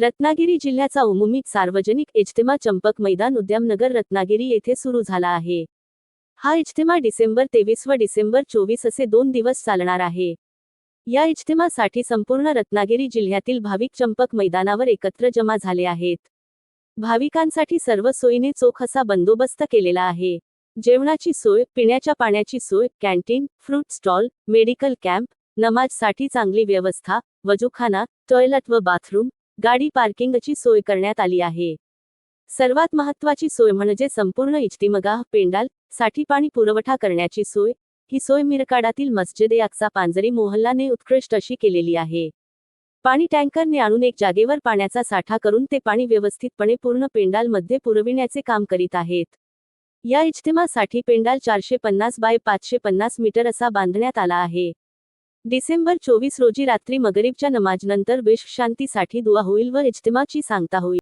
रत्नागिरी जिल्ह्याचा उमुमिक सार्वजनिक इज्तिमा चंपक मैदान उद्यमनगर रत्नागिरी येथे सुरू झाला आहे. हा इज्तिमा डिसेंबर तेवीस व डिसेंबर चोवीस असे दोन दिवस चालणार आहे. या इज्तिमासाठी संपूर्ण रत्नागिरी जिल्ह्यातील भाविक चंपक मैदानावर एकत्र जमा झाले आहेत. भाविकांसाठी सर्व सोयीने चोख असा बंदोबस्त केलेला आहे. जेवणाची सोय पिण्याच्या पाण्याची सोय canteen fruit stall medical camp नमाजसाठी चांगली व्यवस्था वजूखाना टॉयलेट व बाथरूम गाडी पार्किंगची सोय करण्यात आली आहे. सर्वात महत्त्वाची सोय म्हणजे संपूर्ण इज्तिमगाह पेंडाल साठी पाणी पुरवठा करण्याची सोय. ही सोय मिरकाडातील मस्जिद अक्सा पांजरी मोहल्लाने उत्कृष्ट अशी केलेली आहे. पाणी टँकरने आणून एक जागेवर पाण्याचा साठा करून ते पाणी व्यवस्थितपणे पूर्ण पेंडालमध्ये पुरविण्याचे काम करीत आहेत. या इज्तिमासाठी पेंडाल चारशे पन्नास बाय पाचशे पन्नास मीटर असा बांधण्यात आला आहे. डिसेंबर चोवीस रोजी रात्री मगरीबच्या नमाजनंतर विश्वशांतीसाठी दुआ होईल व इज्तिमाची सांगता होईल.